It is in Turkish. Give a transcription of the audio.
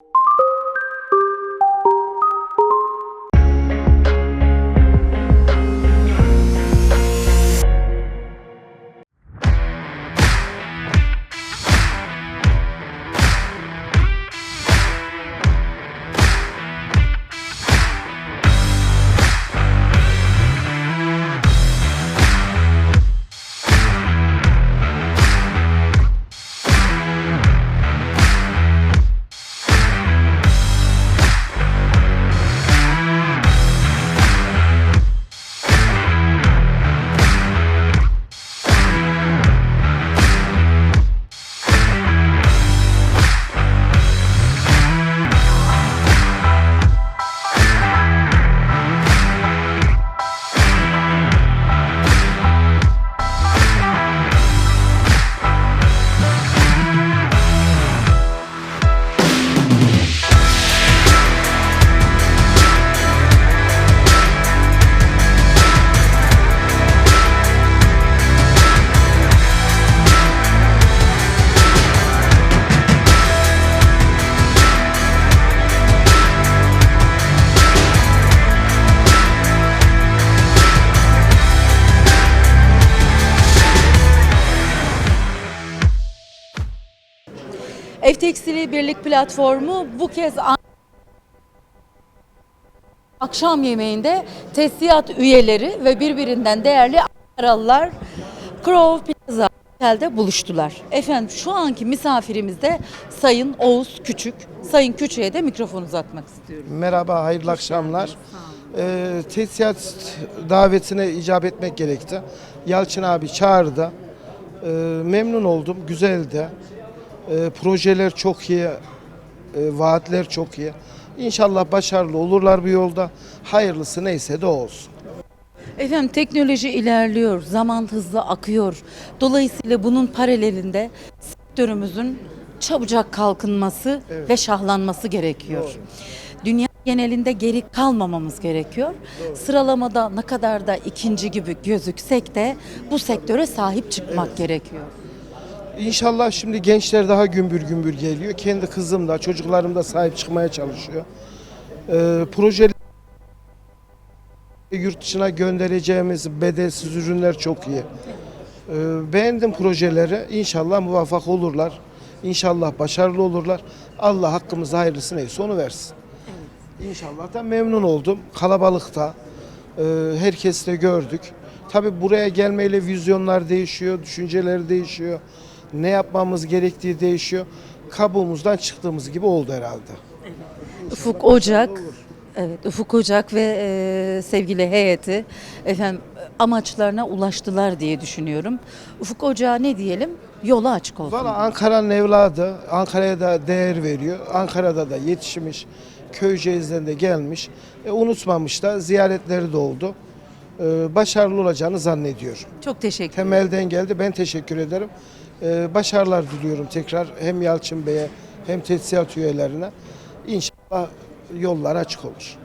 you Ev Tekstili Birlik Platformu bu kez akşam yemeğinde tesisat üyeleri ve birbirinden değerli Ankaralılar Crow Plaza Otel'de buluştular. Efendim şu anki misafirimiz de Sayın Oğuz Küçük. Sayın Küçük'e de mikrofon uzatmak istiyorum. Merhaba, hayırlı akşamlar. Ee, tesisat davetine icap etmek gerekti. Yalçın abi çağırdı. Ee, memnun oldum, güzeldi. Ee, projeler çok iyi, ee, vaatler çok iyi. İnşallah başarılı olurlar bu yolda. Hayırlısı neyse de olsun. Efendim teknoloji ilerliyor, zaman hızlı akıyor. Dolayısıyla bunun paralelinde sektörümüzün çabucak kalkınması ve şahlanması gerekiyor. Dünya genelinde geri kalmamamız gerekiyor. Sıralamada ne kadar da ikinci gibi gözüksek de bu sektöre sahip çıkmak gerekiyor. İnşallah şimdi gençler daha gümbür gümbür geliyor. Kendi kızım da çocuklarım da sahip çıkmaya çalışıyor. Ee, proje yurt dışına göndereceğimiz bedelsiz ürünler çok iyi. Ee, beğendim projeleri. İnşallah muvaffak olurlar. İnşallah başarılı olurlar. Allah hakkımızda hayırlısı neyse onu versin. İnşallah da memnun oldum. Kalabalıkta. e, herkes de gördük. Tabi buraya gelmeyle vizyonlar değişiyor, düşünceler değişiyor. Ne yapmamız gerektiği değişiyor. Kabuğumuzdan çıktığımız gibi oldu herhalde. Ufuk Ocak, evet Ufuk Ocak ve e, sevgili heyeti efendim amaçlarına ulaştılar diye düşünüyorum. Ufuk Ocak'a ne diyelim? Yolu açık olsun. Valla Ankara'nın evladı, Ankara'ya da değer veriyor. Ankara'da da yetişmiş, Köyceğiz'den de gelmiş. E, unutmamış da ziyaretleri de oldu. E, başarılı olacağını zannediyorum. Çok teşekkür ederim. Temelden geldi. Ben teşekkür ederim. E, başarılar diliyorum tekrar hem Yalçın Bey'e hem tesisat üyelerine. İnşallah yollar açık olur.